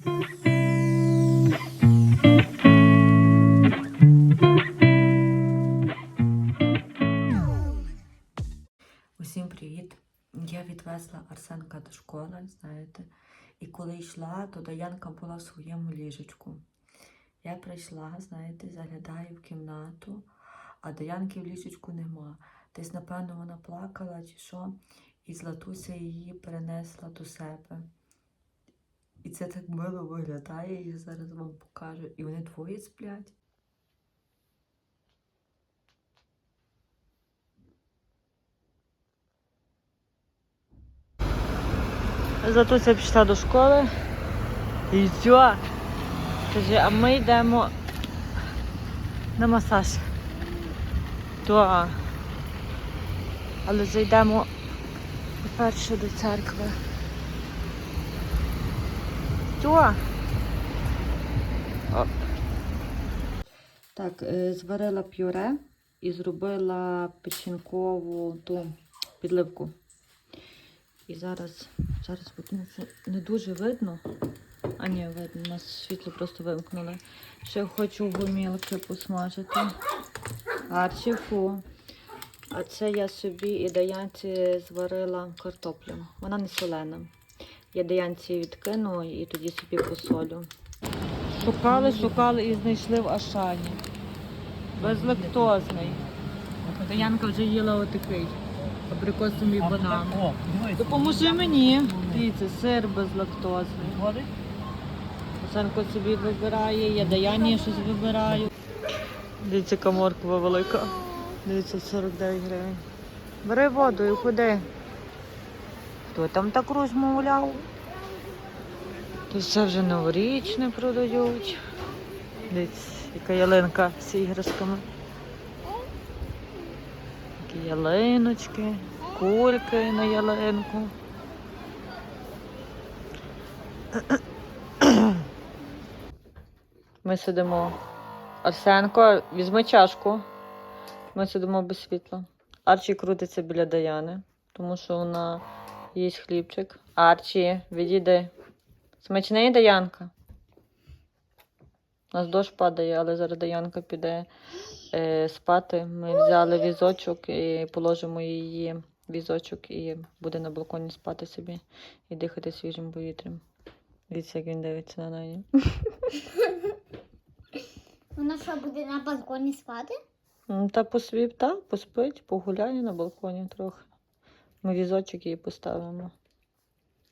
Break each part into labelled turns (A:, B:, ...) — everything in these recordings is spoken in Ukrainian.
A: Усім привіт! Я відвезла Арсенка до школи, знаєте, і коли йшла, то Даянка була в своєму ліжечку. Я прийшла, знаєте, заглядаю в кімнату, а Даянки в ліжечку нема. Десь, напевно, вона плакала чи що, і Златуся її перенесла до себе. І це так мило виглядає, я зараз вам покажу. І вони двоє сплять. Златуся пішла до школи. І все. Каже, а ми йдемо на масаж. Так. Але зайдемо перше до церкви. Що? Так, е, зварила пюре і зробила печінкову ту підливку. І зараз, зараз ну, що не дуже видно. А ні, видно, у нас світло просто вимкнули. Ще хочу гумілки посмажити. Арчі фу. А це я собі і Даянці зварила картоплю. Вона не солена. Я Даянці відкину і тоді собі посолю. Шукали, шукали і знайшли в Ашані. Безлактозний. Даянка вже їла отакий. Абрикосовий банан.
B: О, дивись.
A: Допоможи мені. Дивіться, сир безлактозний.
B: Води?
A: Собі вибирає, я Даяні щось вибираю. Дивіться, яка морква велика. Дивіться, 49 гривень. Бери воду і ходи. Хто там так розмовляв? Тут все вже новорічне продають. Дивіться, яка ялинка з іграшками. Такі ялиночки, кульки на ялинку. Ми сидимо. Арсенко, візьми чашку. Ми сидимо без світла. Арчі крутиться біля Даяни, тому що вона їсть хлібчик. Арчі, відійди. Смачний Даянка. У нас дощ падає, але зараз Даянка піде е, спати. Ми взяли візочок і положимо її візочок і буде на балконі спати собі і дихати свіжим повітрям. Дивіться, як він дивиться на неї.
C: Вона що буде на балконі спати?
A: Та посвіп, та, поспить, погуляє на балконі трохи. Ми візочок їй поставимо.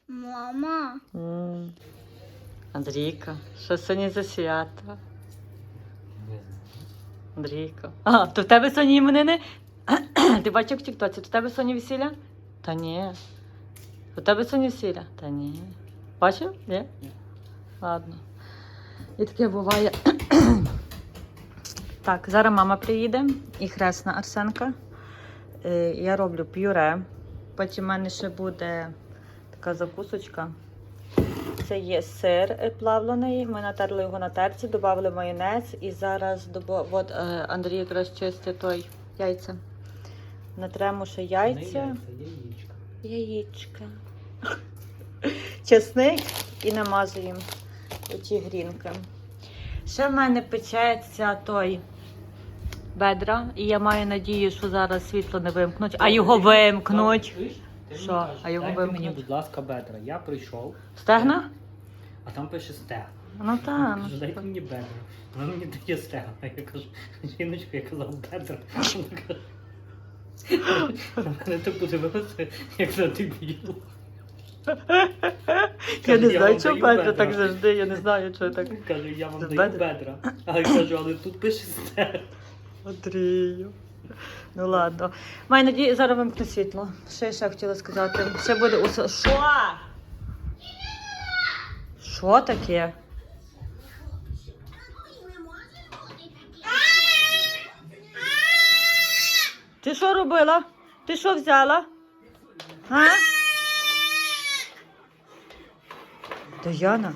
C: Мама.
A: М. Андрійка, що сьогодні за свято? Андрійка. А, то в тебе сьогодні іменини? Ти бачив в тіктоці, то в тебе сьогодні весілля? Та ні. У тебе сьогодні весілля? Та ні. Бачив? Ні? Ладно. І таке буває. Так, зараз мама приїде і хресна Арсенка. Е, Я роблю пюре. Потім в мене ще буде така закусочка. Це є сир плавлений. Ми натерли його на терці, додали майонез і зараз доба... От, е, Андрій якраз чистить той яйця. Натремо ще яйця. Яєчка. Чесник і намазуємо оці грінки. Ще в мене печеться той бедра, і я маю надію, що зараз світло не вимкнуть, а його вимкнуть. Що? А його
B: Дайте
A: вимкнуть?
B: мені, будь ласка, бедра. Я прийшов,
A: Стегна?
B: а там пише стегна.
A: Ну так.
B: Кажу, дайте мені бедра. Вона мені дає стегна. Я кажу, жіночка, я казав бедра. Вона каже, На мене так подивилася, як на дебіл.
A: Я не
B: Я
A: знаю,
B: вам
A: чого
B: даю
A: бедра
B: бедра.
A: так завжди, я не знаю, чого так.
B: Каже, я вам даю
A: бедра?
B: бедра. А я кажу, але тут пише стегна.
A: Андрію. Ну ладно. Маю надію, зараз вимкну світло. Що я ще хотіла сказати? Ще буде усе. Що? Що таке? Ти що робила? Ти що взяла? А? Даяна.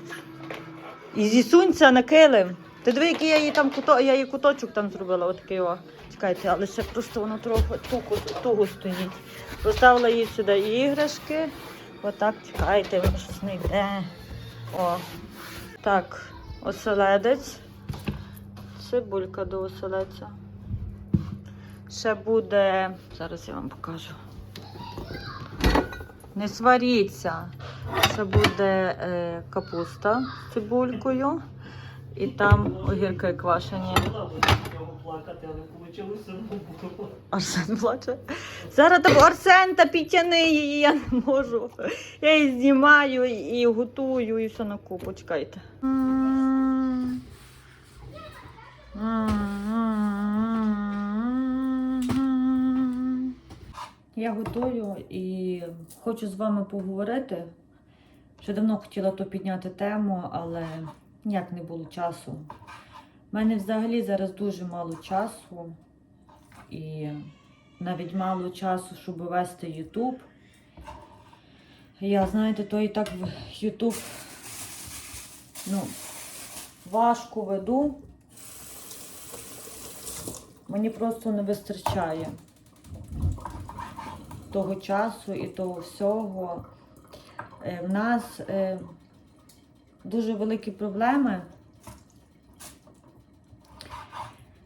A: І зісунься на килим. Ти диви, який я їй там куто, я їй куточок там зробила, отакий о. Чекайте, але ще просто воно трохи туго, туго стоїть. Поставила їй сюди іграшки. Отак, чекайте, воно щось не йде. О. Так, оселедець. Цибулька до оселедця. Ще буде. Зараз я вам покажу. Не сваріться. Ще буде е, капуста з цибулькою. І там огірки квашені. Арсен плаче. Зараз там Арсен та підтяни її, я не можу. Я її знімаю і готую, і все на купу. Чекайте. Я готую і хочу з вами поговорити. Вже давно хотіла то підняти тему, але ніяк не було часу. У мене взагалі зараз дуже мало часу і навіть мало часу, щоб вести YouTube. Я, знаєте, то і так в YouTube ну, важко веду. Мені просто не вистачає того часу і того всього. Е, В нас е, дуже великі проблеми.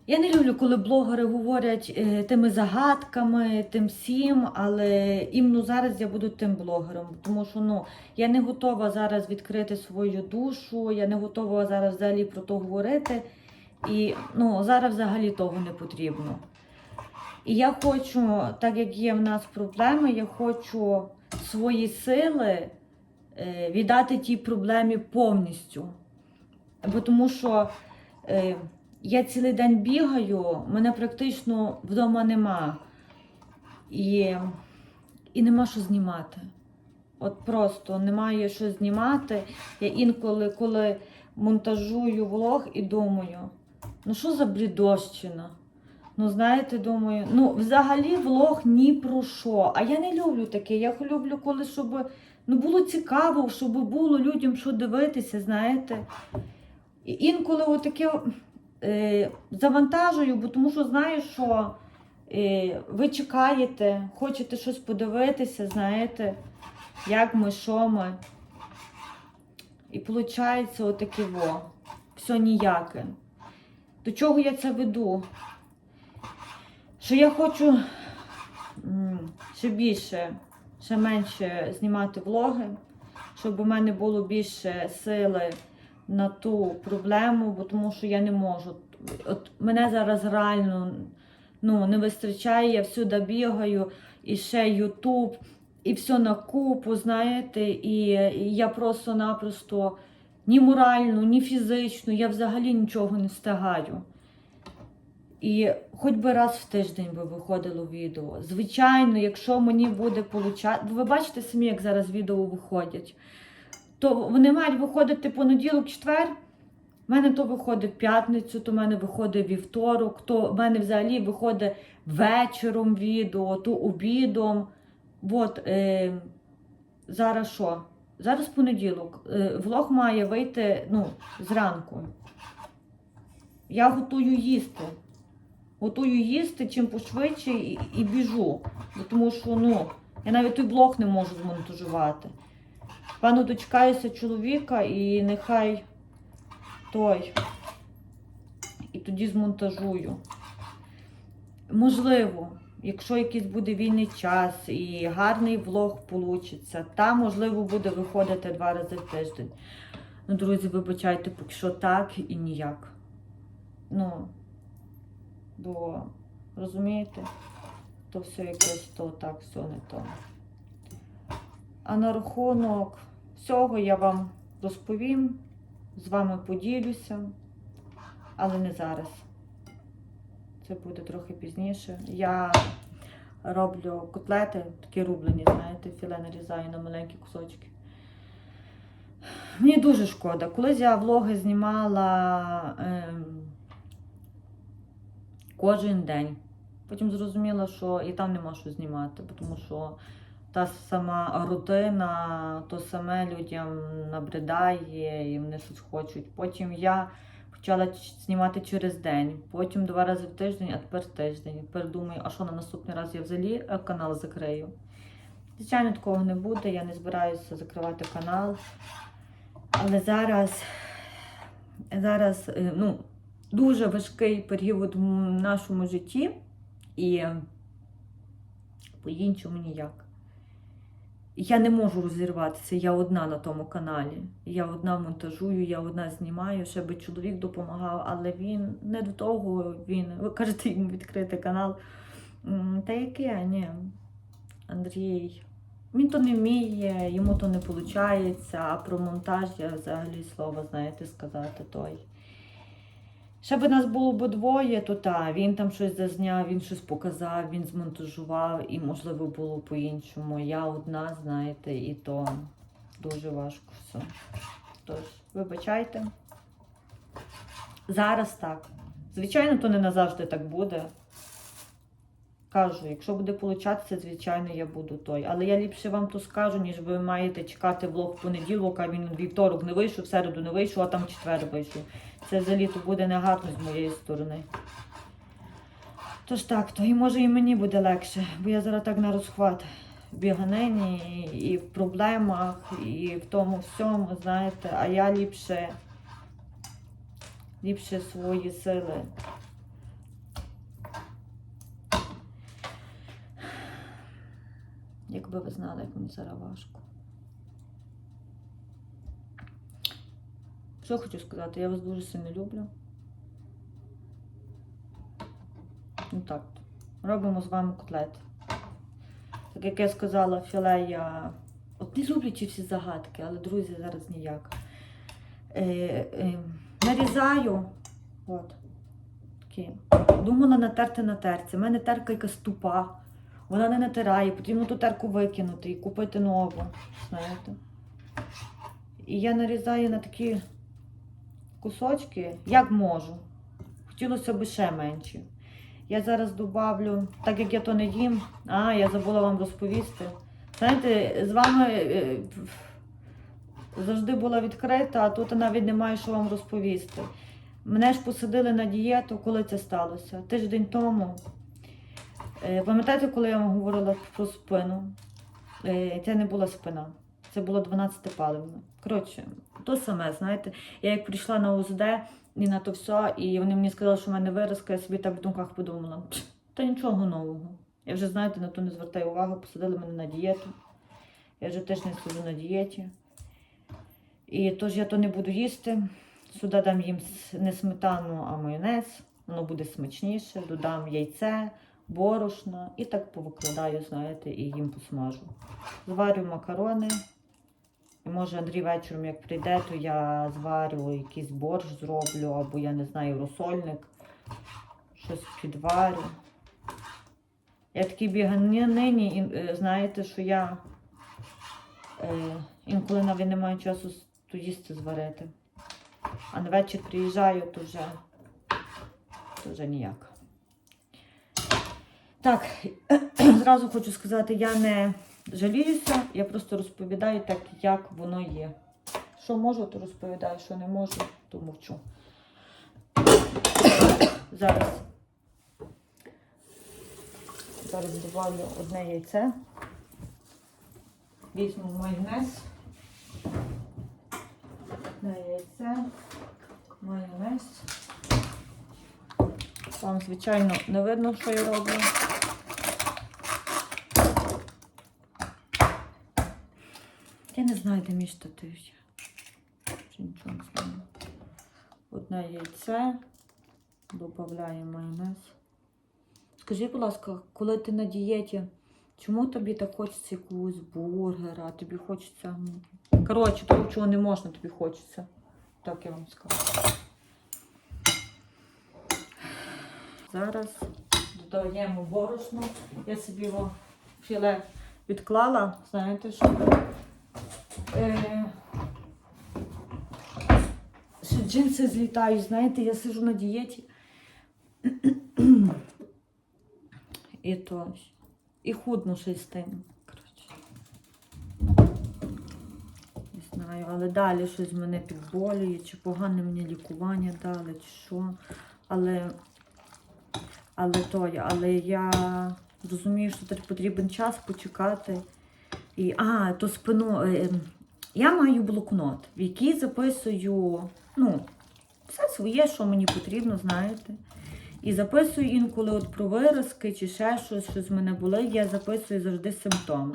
A: Я не люблю, коли блогери говорять е, тими загадками, тим всім, але іменно зараз я буду тим блогером, тому що ну, я не готова зараз відкрити свою душу, я не готова зараз взагалі про то говорити. І ну, зараз взагалі того не потрібно. І я хочу, так як є в нас проблеми, я хочу свої сили віддати тій проблемі повністю. Бо тому що. Е, я цілий день бігаю, мене практично вдома нема. І, і нема що знімати. От просто немає що знімати. Я інколи, коли монтажую влог і думаю, ну що за блідощина? Ну, знаєте, думаю, ну, взагалі влог ні про що. А я не люблю таке. Я люблю, коли щоб ну, було цікаво, щоб було людям що дивитися, знаєте. І інколи отаке е, завантажую, бо тому що знаю, що е, ви чекаєте, хочете щось подивитися, знаєте, як ми, що ми. І виходить отаке во. Все ніяке. До чого я це веду? Що я хочу ще більше, ще менше знімати влоги, щоб у мене було більше сили на ту проблему, бо тому що я не можу. От мене зараз реально ну, не вистачає, я всюди бігаю, і ще Ютуб, і все на купу, знаєте, і, я просто-напросто ні морально, ні фізично, я взагалі нічого не встигаю. І хоч би раз в тиждень би виходило відео. Звичайно, якщо мені буде получати. Ви бачите самі, як зараз відео виходять то вони мають виходити понеділок, четвер. У мене то виходить п'ятницю, то в мене виходить вівторок, то в мене взагалі виходить вечором відео, то обідом. От, е, зараз що? Зараз понеділок. Е, влог має вийти ну, зранку. Я готую їсти. Готую їсти чим пошвидше і, і біжу. Тому що ну, я навіть той блог не можу змонтажувати. Пану дочекаюся чоловіка і нехай той. І тоді змонтажую. Можливо, якщо якийсь буде вільний час і гарний влог вийде, там, можливо, буде виходити два рази в тиждень. Ну, друзі, вибачайте, поки що так і ніяк. Ну, бо, розумієте, то все якось то так, все не то. А на рахунок всього я вам розповім, з вами поділюся, але не зараз. Це буде трохи пізніше. Я роблю котлети, такі рублені, знаєте, філе нарізаю на маленькі кусочки. Мені дуже шкода. Колись я влоги знімала ем, кожен день. Потім зрозуміла, що і там нема що знімати, тому що та сама рутина, то саме людям набридає і вони щось хочуть. Потім я почала знімати через день, потім два рази в тиждень, а тепер тиждень. Тепер думаю, а що на наступний раз я взагалі е, канал закрию. Звичайно, такого не буде, я не збираюся закривати канал. Але зараз зараз е, ну, дуже важкий період в нашому житті, і по-іншому ніяк. Я не можу розірватися, я одна на тому каналі. Я одна монтажую, я одна знімаю, ще би чоловік допомагав, але він не до того, він. Ви кажете йому відкрити канал. Та яке? Ні. Андрій. Він то не вміє, йому то не виходить, а про монтаж я взагалі слова, знаєте, сказати той. Ще б нас було б двоє, то та, він там щось зазняв, він щось показав, він змонтажував, і можливо було по-іншому. Я одна, знаєте, і то дуже важко все. Тож, вибачайте. Зараз так. Звичайно, то не назавжди так буде. Кажу, якщо буде получатися, звичайно, я буду той. Але я ліпше вам то скажу, ніж ви маєте чекати влог в понеділок, а він вівторок не вийшов, в середу не вийшов, а там четвер вийшов. Це взагалі то буде негарно з моєї сторони. Тож так, то і може і мені буде легше, бо я зараз так на розхват в біганині і в проблемах, і в тому всьому, знаєте, а я ліпше, ліпше свої сили. Якби ви знали, як мені зараз важко. Що хочу сказати, я вас дуже сильно люблю. Ну так. Робимо з вами котлети. Так як я сказала, філе я. От не люблю всі загадки, але друзі зараз ніяк. Е, е, нарізаю. От. Такі. Думала натерти на терці. У мене терка якась тупа. Вона не натирає, потрібно ту терку викинути і купити нову. Знаєте. І я нарізаю на такі кусочки, як можу. Хотілося б ще менші. Я зараз добавлю, так як я то не їм, а я забула вам розповісти. Знаєте, з вами е, завжди була відкрита, а тут навіть немає що вам розповісти. Мене ж посадили на дієту, коли це сталося? Тиждень тому. Е, Пам'ятаєте, коли я вам говорила про спину? Е, Це не була спина, це було 12 паливно. Коротше, то саме, знаєте, я як прийшла на УЗД і на то все, і вони мені сказали, що в мене виразка, я собі так в думках подумала, «Пш, та нічого нового. Я вже, знаєте, на то не звертаю увагу, посадили мене на дієту. Я вже тиждень сиджу на дієті. І тож я то не буду їсти. Сюди дам їм не сметану, а майонез. Воно буде смачніше. Додам яйце, борошно і так повикладаю, знаєте, і їм посмажу. Зварю макарони. І може Андрій вечором, як прийде, то я зварю якийсь борщ зроблю, або я не знаю, розсольник, щось підварю. Я такий біганині, і е, знаєте, що я е, інколи навіть не маю часу то їсти зварити. А на вечір приїжджаю, то вже, то вже ніяк. Так, зразу хочу сказати, я не жаліюся, я просто розповідаю так, як воно є. Що можу, то розповідаю, що не можу, то мовчу. Зараз. Зараз добавлю одне яйце. Візьму майонез. Одне яйце. Майонез. Вам, звичайно, не видно, що я роблю. Я не знаю, де мій штатив. Нічого не. Одне яйце. Додаємо майонез. Скажи, будь ласка, коли ти на дієті, чому тобі так хочеться якогось бургера, тобі хочеться. ну, Коротше, того, чого не можна, тобі хочеться. Так я вам скажу. Зараз додаємо борошно. Я собі його філе відклала, знаєте, щоб е, що джинси злітають, знаєте, я сижу на дієті. І то. І худно щось з. Не знаю, але далі щось мене підболює, чи погане мені лікування дали, чи що. Але, але то, але я розумію, що тут потрібен час почекати. І, а, то спину. Я маю блокнот, в який записую, ну, все своє, що мені потрібно, знаєте. І записую інколи от про виразки чи ще щось, щось в мене було, я записую завжди симптоми.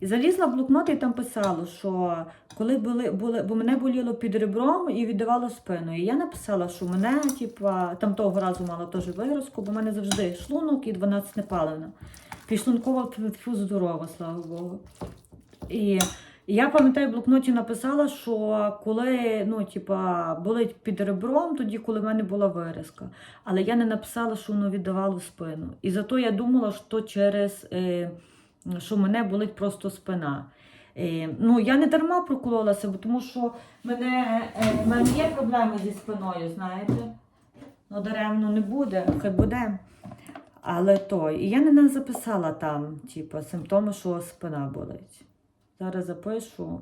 A: І залізла в блокнот і там писала, що коли були, були, бо мене боліло під ребром і віддавало спину. І я написала, що мене, типа, там того разу мала теж виразку, бо в мене завжди шлунок і 12 непалена. Підшлункова тьфу, здорова, слава Богу. І я пам'ятаю, в блокноті написала, що коли ну, типа, болить під ребром, тоді, коли в мене була виразка. Але я не написала, що воно віддавало спину. І зато я думала, що через е, що мене болить просто спина. Е, ну, я не дарма прокололася, бо тому що мене, е, в мене є проблеми зі спиною, знаєте. Ну, даремно не буде, хай буде. Але то, і я не записала там, типу, симптоми, що спина болить. Зараз запишу.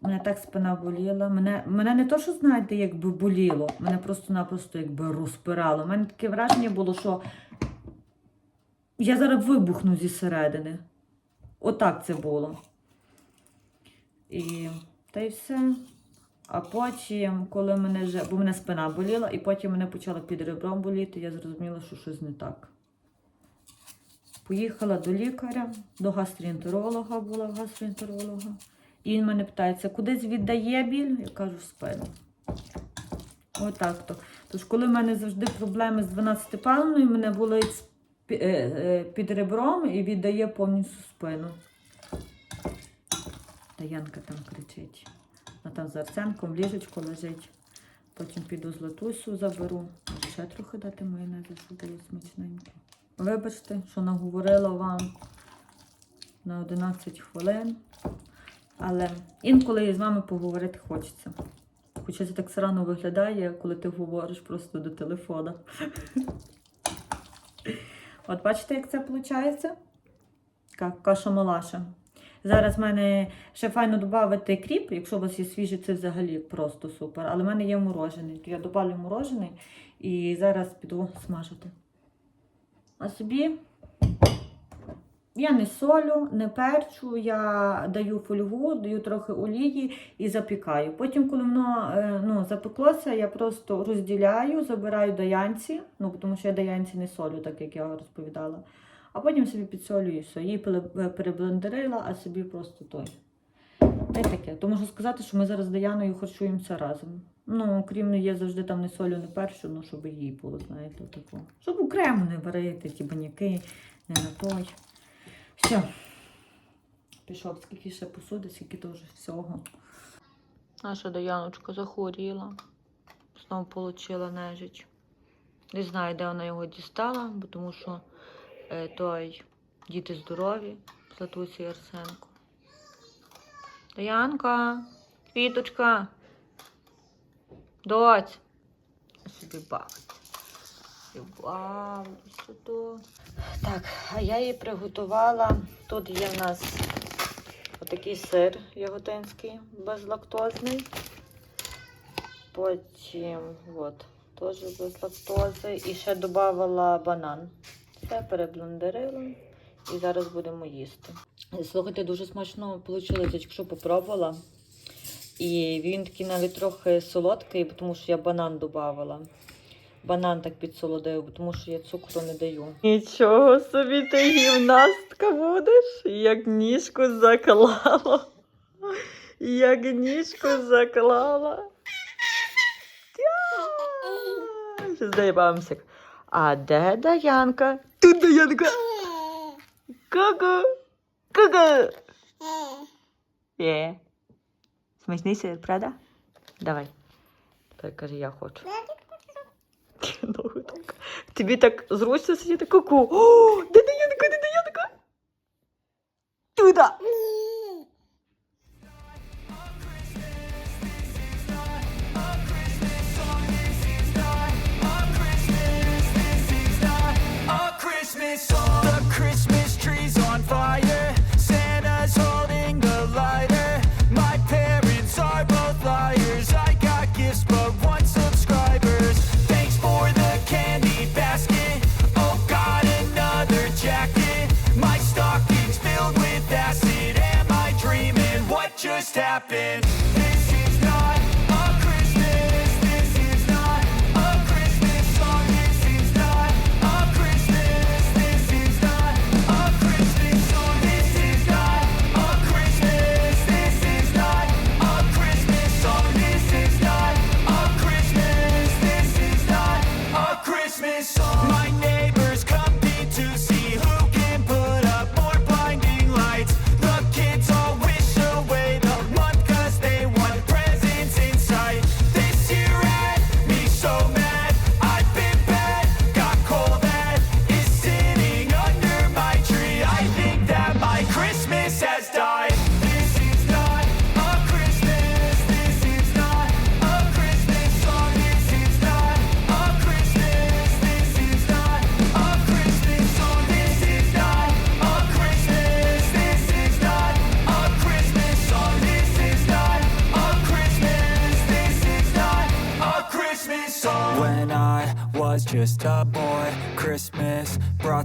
A: Мене так спина боліла. Мене, мене не то, що знаєте, якби боліло, мене просто-напросто якби розпирало. У мене таке враження було, що я зараз вибухну зі середини. Отак це було. І та й все. А потім, коли мене вже, бо мене спина боліла, і потім мене почала під ребром боліти, я зрозуміла, що щось не так. Поїхала до лікаря, до гастроентеролога була гастроентеролога. І він мене питається, кудись віддає біль? Я кажу, спину. Отак то. Тож, коли в мене завжди проблеми з 12 паленою, мене болить е, е, під ребром і віддає повністю спину. Та Янка там кричить. Вона там з Арсенком в ліжечку лежить. Потім піду з латусю заберу. Ще трохи дати майонезу, щоб було смачненько. Вибачте, що наговорила вам на 11 хвилин. Але інколи з вами поговорити хочеться. Хоча це так срано виглядає, коли ти говориш просто до телефона. От бачите, як це виходить? Каша малаша. Зараз в мене ще файно додати кріп, якщо у вас є свіжий, це взагалі просто супер. Але в мене є морожений. Я добавлю морожений і зараз піду смажити. А собі я не солю, не перчу, я даю фольгу, даю трохи олії і запікаю. Потім, коли воно е, ну, запеклося, я просто розділяю, забираю до янці, ну, тому що я до янці не солю, так як я розповідала. А потім собі підсолюю все. Її переблендерила, а собі просто той. Та й таке. То можу сказати, що ми зараз з Даяною харчуємося разом. Ну, окрім не є завжди там не солю, не першу, ну щоб їй було, знаєте, тако. Щоб окремо не варити ті баняки, не на той. Все. Пішов, скільки ще посуди, скільки теж всього. Наша Даяночка захворіла. Знову отримала нежить. Не знаю, де вона його дістала, бо тому що е, той діти здорові, Златусі і Арсенко. Даянка, квіточка. Доць. Собі бавить. Бавиться тут. Так, а я її приготувала. Тут є в нас отакий сир яготинський, безлактозний. Потім, от, теж без лактози. І ще додавала банан. Все переблендерила. І зараз будемо їсти. Слухайте, дуже смачно вийшло, якщо попробувала. І він такий навіть трохи солодкий, тому що я банан додавала. Банан так підсолодив, тому що я цукру не даю. Нічого собі ти гімнастка будеш, як ніжку заклала. Як ніжку заклала. Щас дай. А де Даянка? Тут Даянка. Ку-ку. Ку-ку. Є. Смачний сир, правда? Давай. Так каже, я хочу. Тобі так зручно сидіти ку-ку. О, де
D: just happened.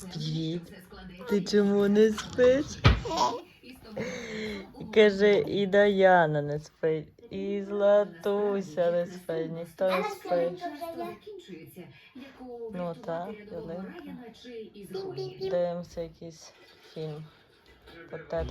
A: Привіт. Ти чому не спиш? Каже, і Даяна не спить, і Златуся не спить, ніхто не спить. Ну так, ялинка. Дивимося якийсь фільм. От так